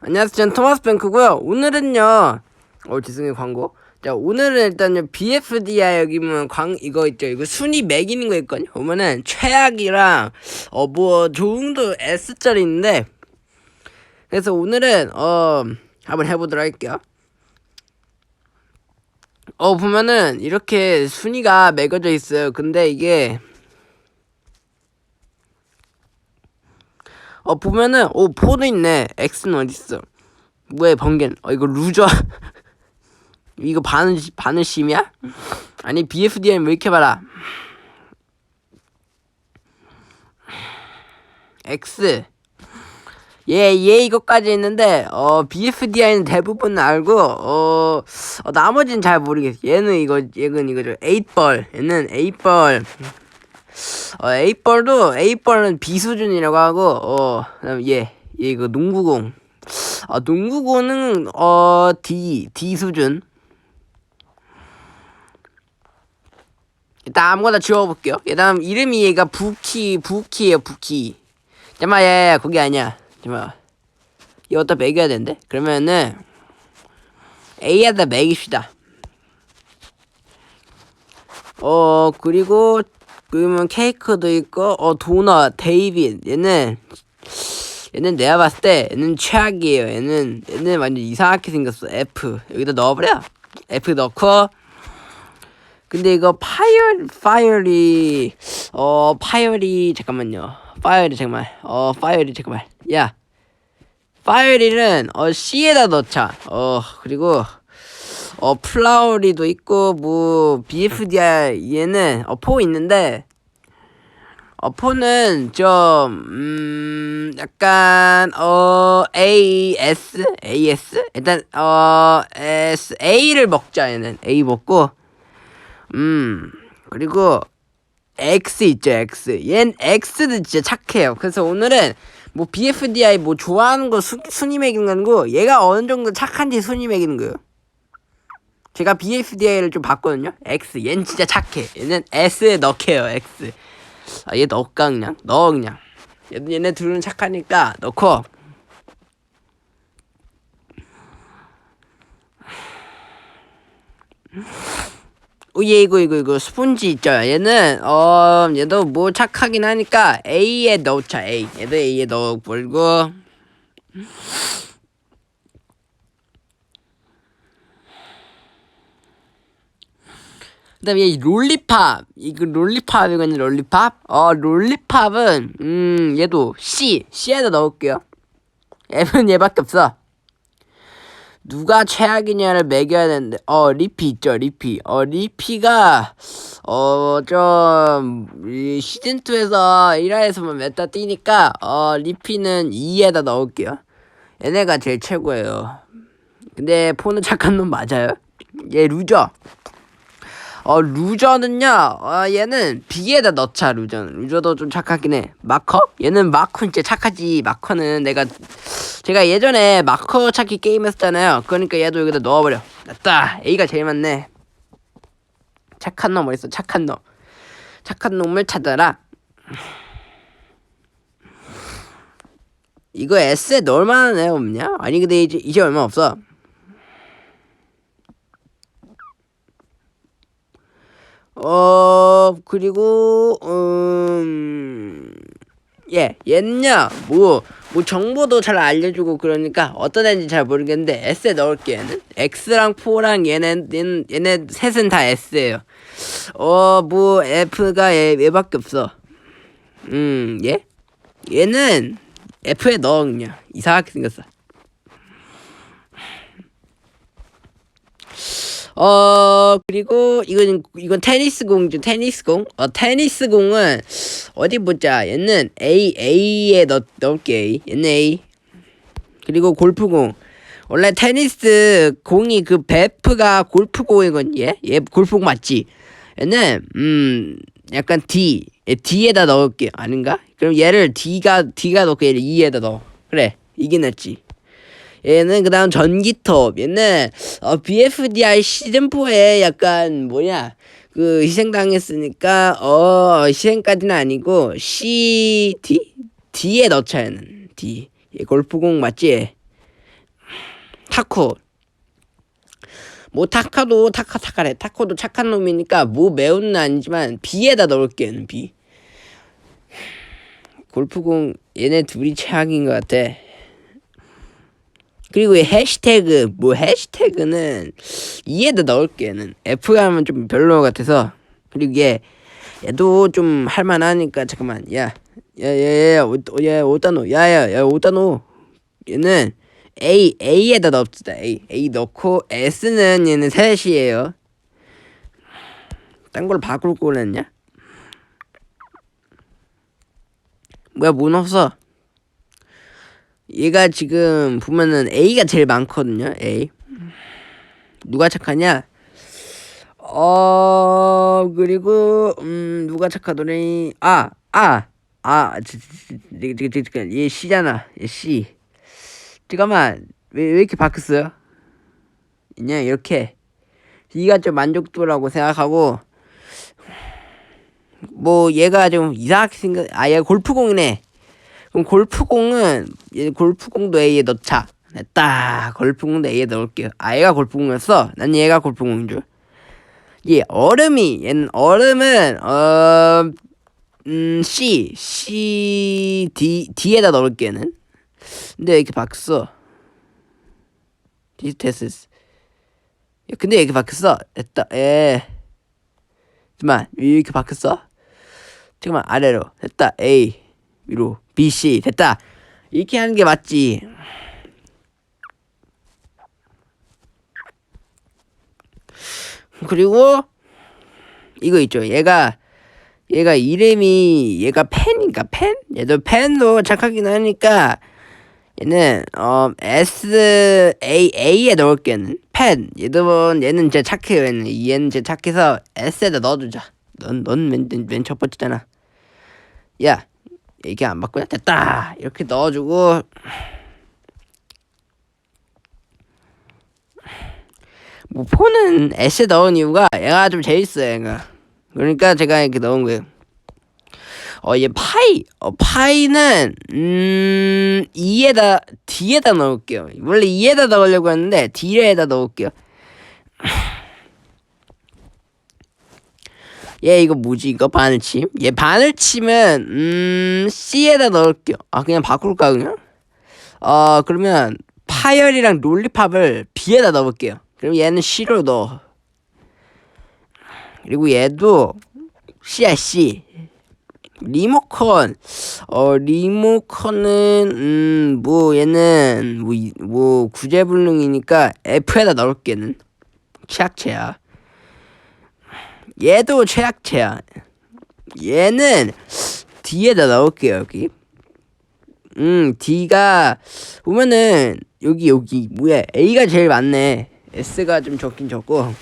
안녕하세요. 저는 토마스 뱅크고요. 오늘은요. 어, 죄송해요. 광고. 자, 오늘은 일단요. BFDI 여기 보면 광 이거 있죠. 이거 순위 매기는 거 있거든요. 보면은 최악이랑 어 뭐 좋은도 S짜리 있는데 그래서 오늘은 어 한번 해 보도록 할게요. 어 보면은 이렇게 순위가 매겨져 있어요. 근데 이게 어 보면은 오 포도 있네. X는 어딨어? 뭐야 번개는? 어 이거 루저. 이거 바늘 바늘심이야? 아니 BFDM 왜 이렇게 많아 X. 얘, 얘 이것까지 있는데 어 BFDI는 대부분 알고 어, 어 나머지는 잘 모르겠어. 얘는 이거 얘는 이거죠. 8벌 얘는 8벌 어, A벌도 A벌은 B 수준이라고 하고 어 그다음 얘, 얘 이거 농구공. 아 농구공은 어 D D 수준. 일단 아무거나 지워볼게요. 그다음 이름이 얘가 부키 부키예요 부키. 잠깐만 얘 거기 아니야. 잠깐만. 이거 어디다 매겨야 되는데? 그러면은 A에다 매깁시다. 어 그리고 그러면 케이크도 있고 어 도넛 데이빗. 얘는 얘는 내가 봤을 때 얘는 최악이에요. 얘는 얘는 완전 이상하게 생겼어. F. 여기다 넣어버려. F 넣고. 근데 이거 파이어 파이어리 어 파이어리 잠깐만요. 파이어리 잠깐만 어 파이어리 잠깐만 야. 파이어리는 어 C에다 넣자. 어 그리고 어 플라워리도 있고 뭐 BFDR 얘는 어 포 있는데 어 포는 좀 음 약간 어 AS AS 일단 어 S A를 먹자 얘는. A 먹고 음 그리고 X 있죠 X. 얜 X도 진짜 착해요. 그래서 오늘은 뭐 BFDI 뭐 좋아하는 거 수, 순위 매기는 거 아니고 얘가 어느 정도 착한지 순위 매기는 거예요 제가 BFDI를 좀 봤거든요. X. 얘는 진짜 착해. 얘는 S에 넣게요, X. 아, 얘 넣을까, 그냥? 넣어, 그냥. 얘, 얘네 둘은 착하니까 넣고. 오, 얘 이거, 이거, 이거, 스폰지 있죠? 얘는, 어, 얘도 뭐 착하긴 하니까 A에 넣자, A. 얘도 A에 넣어버리고. 그다음에 이 롤리팝. 이거 롤리팝 이거든요 롤리팝? 어 롤리팝은 음 얘도 C C에다 넣을게요. F는 얘밖에 없어. 누가 최악이냐를 매겨야 되는데 어 리피 있죠 리피. 어 리피가 어좀 시즌 2에서 1화에서만 몇 다 뛰니까 어 리피는 2에다 넣을게요. 얘네가 제일 최고예요. 근데 포는 착한 놈 맞아요? 얘 루저 어 루저는요 어 얘는 B에다 넣자 루저는 루저도 좀 착하긴 해. 마커? 얘는 마커 진짜 착하지. 마커는 내가 제가 예전에 마커 찾기 게임 했었잖아요. 그러니까 얘도 여기다 넣어버려. 됐다. A가 제일 많네. 착한 놈 어딨어? 착한 놈. 착한 놈을 찾아라. 이거 S에 넣을 만한 애 없냐? 아니 근데 이제 이제 얼마 없어 어 그리고 음 예, 얘는요, 뭐, 뭐, 정보도 잘 알려주고 그러니까 어떤 애인지 잘 모르겠는데, S에 넣을게, 얘는. X랑 4랑 얘네, 얘네, 얘네 셋은 다 S예요. 어, 뭐, F가 얘, 얘밖에 없어. 음, 얘? 얘는 F에 그냥. 이상하게 생겼어. 어 그리고 이건 이건 테니스 공주 테니스 공. 어 테니스 공은 어디 보자. 얘는 A A에 넣 넣을게. 얘는 A. 그리고 골프 공. 원래 테니스 공이 그 베프가 골프 공이건 얘. 얘 골프 공 맞지? 얘는 음 약간 D. 얘 D에다 넣을게. 아닌가? 그럼 얘를 D가 D가 넣고 얘를 E에다 넣어. 그래. 이게 낫지. 얘는 그 다음 전기톱. 얘는 어 BFDI 시즌 4에 약간 뭐냐 그 희생당했으니까 어 희생까지는 아니고 C D? D에 넣자 얘는. D. 얘 골프공 맞지? 타코. 뭐 타카도 타카 타카래. 타코도 착한 놈이니까 뭐 매운 는 아니지만 B에다 넣을게 B. 골프공 얘네 둘이 최악인 것 같아 그리고 이 해시태그 뭐 해시태그는 E에다 넣을게 얘는 F가 하면 좀 별로 같아서. 그리고 얘 얘도 좀 할만하니까 잠깐만. 야야야야 야 오다노. 야야 야 오다노. 얘는 A A에다 넣읍시다. A A 넣고 S는 얘는 셋이에요. 딴 걸 바꿀 거랬냐? 뭐야 문 없어 얘가 지금 보면은 A가 제일 많거든요 A. 누가 착하냐? 어 그리고 음 누가 착하더니 아 아아 지금 얘 C잖아 얘 C. 잠깐만 왜, 왜 이렇게 바뀌었어요? 그냥 이렇게. 이가 좀 만족도라고 생각하고 뭐 얘가 좀 이상하게 생각 아 얘가 골프공이네 그럼 골프공은 얘 골프공도 A에 넣자 됐다 골프공도 A에 넣을게요 아 얘가 골프공이었어 난 얘가 골프공인 줄 예, 얼음이, 얘는 얼음은, 어, 음, C, C, D, D에다 넣을게 는. 근데 왜 이렇게 바뀌었어? 디스테스. 야, 근데 왜 이렇게 바뀌었어? 됐다, 에. 잠깐만, 왜 이렇게 바뀌었어? 잠깐만, 아래로. 됐다, A. 위로. B, C. 됐다. 이렇게 하는 게 맞지. 그리고 이거 있죠. 얘가 얘가 이름이 얘가 펜인가 펜? 얘도 펜도 착하긴 하니까 얘는 어 S A A에 넣을게는 펜. 얘도 얘는 제 착해요. 얘는 얘는 제 착해서 S에다 넣어두자. 넌넌맨맨 첫 번째잖아. 야 이게 안 바꾸냐? 됐다. 이렇게 넣어주고. 뭐 폰은 S에 넣은 이유가 얘가 좀 재밌어요 얘가. 그러니까 제가 이렇게 넣은 거예요. 어 얘 파이. 어 파이는 음 E에다 D에다 넣을게요. 원래 E에다 넣으려고 했는데 D에다 넣을게요 얘 이거 뭐지? 이거 바늘침? 얘 바늘침은 음 C에다 넣을게요. 아 그냥 바꿀까 그냥? 어 그러면 파열이랑 롤리팝을 B에다 넣어볼게요. 그럼 얘는 C로 넣어. 그리고 얘도 C야 C. 리모컨. 어 리모컨은 음 뭐 얘는 뭐, 뭐 구제불능이니까 F에다 넣을게는. 최악체야. 얘도 최악체야. 얘는 D에다 넣을게요 여기. 음 D가 보면은 여기 여기 뭐야 A가 제일 많네. S가 좀 적긴 적고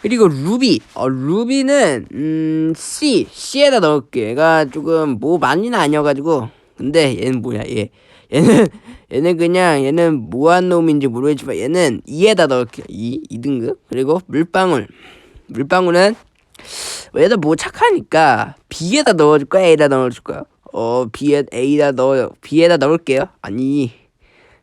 그리고 루비 어 루비는 음 C C에다 넣을게 얘가 조금 뭐 많이는 아니어 가지고 근데 얘는 뭐야 얘. 얘는 얘는 그냥 얘는 뭐한 놈인지 모르겠지만 얘는 2에다 넣을게 2 2등급. 그리고 물방울. 물방울은 얘도 뭐 착하니까 B에다 넣어줄 거야 A에다 넣어줄 거야? 어 B에 A에다 넣어 B에다 넣을게요. 아니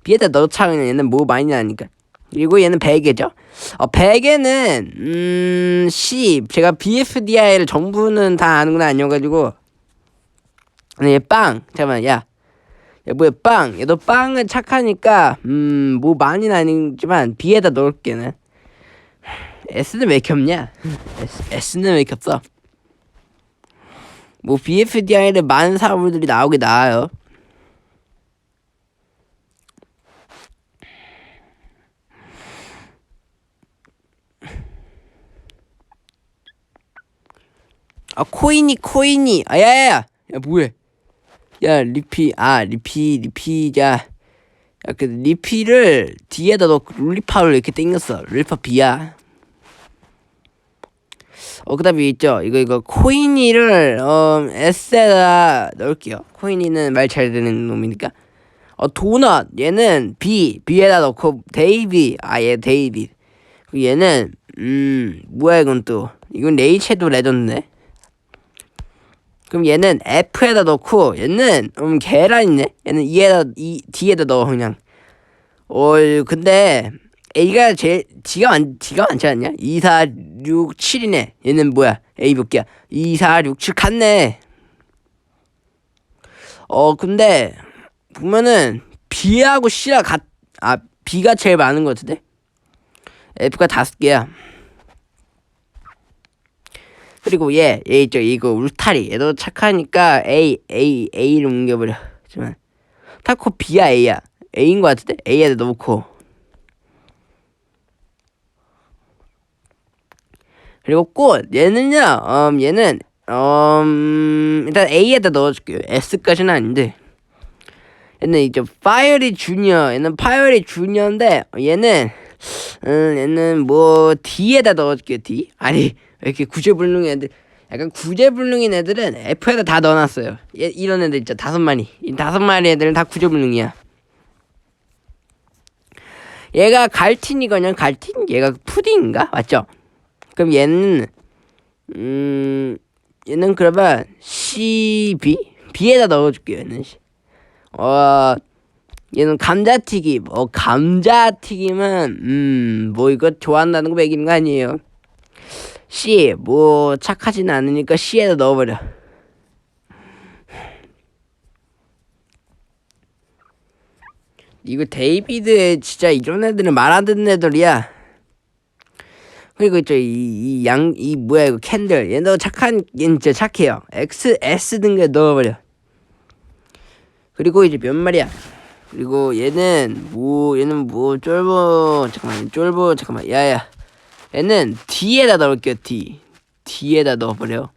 B에다 넣자 그냥 얘는 뭐 많이 나니까. 그리고 얘는 베개죠? 어 베개는 음 C. 제가 BFDI를 전부는 다 아는 건 아니어가지고 근데 얘 빵 잠깐만 야 야, 뭐야, 빵. 얘도 빵은 착하니까, 음, 뭐, 많이는 아니지만, B에다 넣을게는. S는 왜 이렇게 없냐? S, S는 왜 이렇게 없어? 뭐, BFDI를 많은 사물들이 나오게 나와요. 아 코인이 코인이 아야야야 야 뭐해 야 리피 아 리피 리피 야. 야, 그 리피를 뒤에다 넣고 룰리팝을 이렇게 땡겼어. 룰리팝 B야. 어 그 다음에 있죠? 이거 이거 코인이를 어 S에다 넣을게요. 코인이는 말 잘 듣는 놈이니까. 어 도넛. 얘는 B. B에다 넣고 데이비. 아 얘 데이비. 얘는 음 뭐야 이건 또. 이건 레이체도 레전드네 그럼 얘는 F에다 넣고 얘는 음 계란이네. 얘는 E에다 이 D에다 넣어 그냥. 어 근데 A가 제일 D가 많 D가 많지 않냐? 2, 4, 6, 7이네. 얘는 뭐야? A 몇 개야? 2, 4, 6, 7 같네. 어 근데 보면은 B하고 C랑 같, 아 B가 제일 많은 것 같은데 F가 다섯 개야. 그리고 얘, 얘 있죠, 이거 울타리. 얘도 착하니까 A, A, A를 옮겨버려. 잠만. 타코 B야, A야. A인 것 같은데? A야 너무 커. 그리고 꽃, 얘는요, 음, 얘는, 음, 일단 A에다 넣어줄게요. S까지는 아닌데. 얘는 이제 파이어리 주니어 얘는 파이어리 주니어인데 얘는 음 얘는 뭐 D에다 넣어줄게요 D 아니 왜 이렇게 구제불능인 애들 약간 구제불능인 애들은 F에다 다 넣어놨어요. 얘, 이런 애들 있죠. 다섯 마리. 이 다섯 마리 애들은 다 구제불능이야. 얘가 갈틴이거든 갈틴 얘가 푸딩인가? 맞죠? 그럼 얘는 음 얘는 그러면 C B? B에다 넣어줄게요 얘는 어 얘는 감자튀김. 어 감자튀김은 음 뭐 이거 좋아한다는 거 매기는 거 아니에요 C 뭐 착하진 않으니까 C에다 넣어버려. 이거 데이비드 진짜 이런 애들은 말 안 듣는 애들이야. 그리고 있죠 이양이 뭐야 이거 캔들. 얘도 착한 얘는 진짜 착해요. X S 등에 넣어버려. 그리고 이제 몇 마리야? 그리고 얘는 뭐 얘는 뭐 쫄보 잠깐만 쫄보 잠깐만. 야야 얘는 D에다 넣을게요 D. D에다 넣어버려.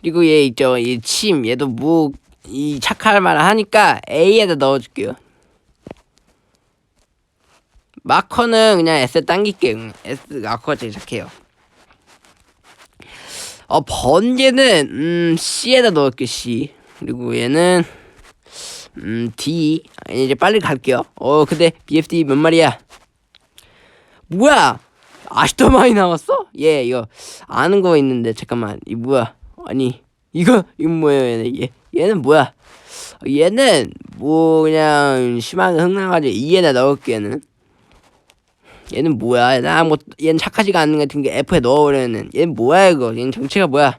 그리고 얘 있죠 이 침 얘도 뭐 이 착할 말 하니까 A에다 넣어줄게요. 마커는 그냥 S 당길게요. S 마커가 제일 착해요. 어 번개는 음 C에다 넣을게 C. 그리고 얘는 음 D. 이제 빨리 갈게요. 어 근데 BFD 몇 마리야? 뭐야? 아직도 많이 나왔어? 얘 이거 아는 거 있는데 잠깐만. 이 뭐야? 아니 이거 이거 뭐예요 얘는 얘 얘는 뭐야? 얘는 뭐 그냥 심하게 흥나가지고 E에다 넣을게 얘는. 얘는 뭐야? 나뭐 얘는 착하지가 않는 것 같은 게 F에 넣어버려는 얘는 뭐야 이거? 얘는 정체가 뭐야?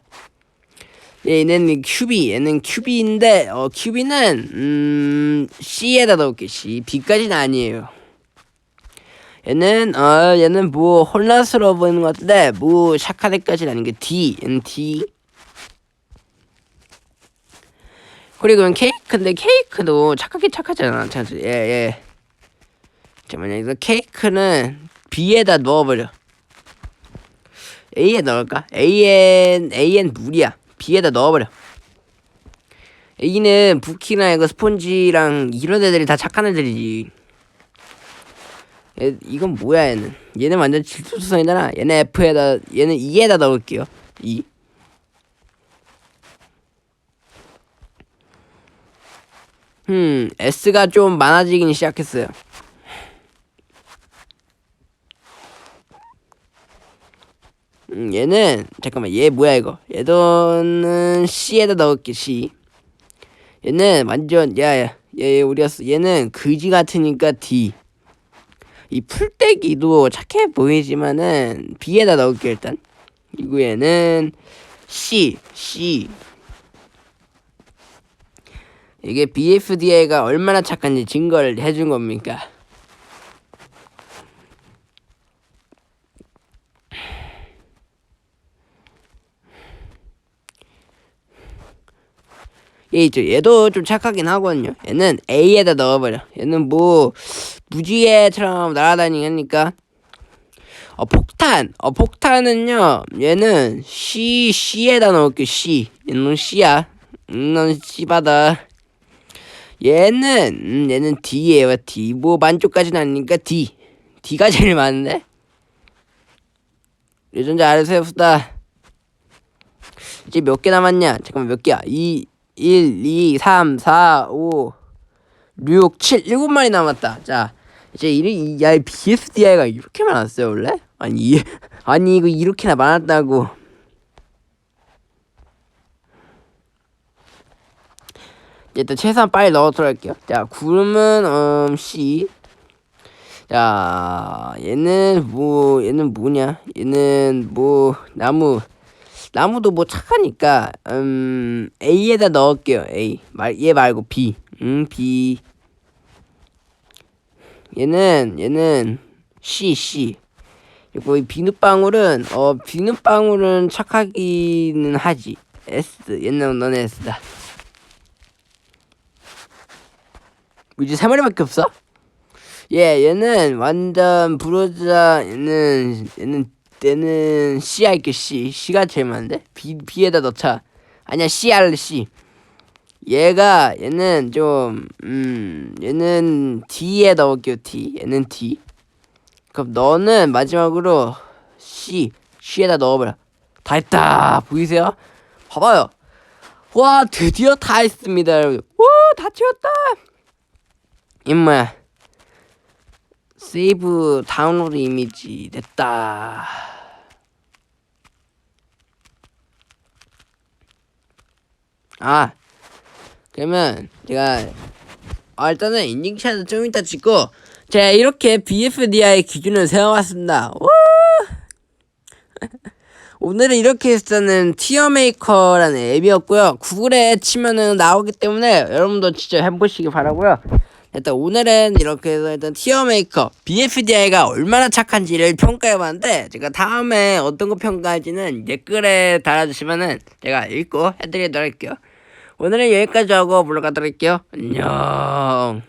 얘는 큐비 얘는 큐비인데 어 큐비는 음 C에다 넣을게 C B까지는 아니에요. 얘는 어 얘는 뭐 혼란스러워 보이는 것 같은데 뭐 착하데까지는 아닌 게 D 얘는 D 그리고 케이크인데 케이크도 착하게 착하잖아. 예예. 예. 잠깐만요. 이거 케이크는 B에다 넣어버려. A에 넣을까? A엔 A엔 물이야. B에다 넣어버려. A는 부키나 이거 스폰지랑 이런 애들이 다 착한 애들이지. 얘, 이건 뭐야 얘는? 얘는 완전 질투수성이잖아. 얘는 F에다 얘는 E에다 넣을게요. E. 음 S가 좀 많아지긴 시작했어요. 음, 얘는 잠깐만 얘 뭐야 이거? 얘도는 C에다 넣을게 C 얘는 완전 야야 얘 우리였어 얘는 그지 같으니까 D. 이 풀떼기도 착해 보이지만은 B에다 넣을게 일단. 그리고 얘는 C C. 이게 BFDA가 얼마나 착한지 증거를 해준 겁니까? 얘. 얘도 좀 착하긴 하거든요. 얘는 A에다 넣어버려. 얘는 뭐 무지개처럼 날아다니니까. 어 폭탄. 어 폭탄은요. 얘는 C C에다 넣을게. C. 얘는 C야. 음, 넌 C받아. 얘는 음, 얘는 D예요. D. 뭐 만족까지는 아니니까 D. D가 제일 많은데. 유전자 아르세우스다. 이제 몇 개 남았냐? 잠깐만 몇 개야? 2 1, 2, 3, 4, 5, 6, 7, 7마리 남았다. 자, 이제 이, 야, BFDI가 이렇게 많았어요, 원래? 아니, 아니, 이거 이렇게나 많았다고. 일단 최소한 빨리 넣어도록 할게요. 자, 구름은 음 C. 자, 얘는 뭐 얘는 뭐냐? 얘는 뭐 나무 나무도 뭐 착하니까 음 A에다 넣을게요. A. 말 얘 말고 B. 음 B. 얘는 얘는 C C. 그리고 이 비눗방울은 어 비눗방울은 착하기는 하지. S. 얘는 너네 S다. 뭐 이제 세 마리밖에 없어? 예, 얘는 완전 부러자 얘는 얘는 얘는 C 할게 C. C가 제일 많은데? B B에다 넣자. 아니야 C 할래 C. 얘가 얘는 좀 음 얘는 D에 넣을게요 D. 얘는 D. 그럼 너는 마지막으로 C C에다 넣어버려. 다 했다. 보이세요? 봐봐요. 와 드디어 다 했습니다 여러분 와다 채웠다. 임마 세이브 다운로드 이미지 됐다. 아 그러면 제가 아, 일단은 인증샷을 좀 이따 찍고 제가 이렇게 BFDI 기준을 세워봤습니다. 우! 오늘은 이렇게 했었는 티어메이커라는 앱이었고요. 구글에 치면은 나오기 때문에 여러분도 진짜 해보시기 바라고요 일단 오늘은 이렇게 해서 일단 티어 메이커 BFDI가 얼마나 착한지를 평가해봤는데 제가 다음에 어떤 거 평가할지는 댓글에 달아주시면은 제가 읽고 해드리도록 할게요. 오늘은 여기까지 하고 물러가도록 할게요. 안녕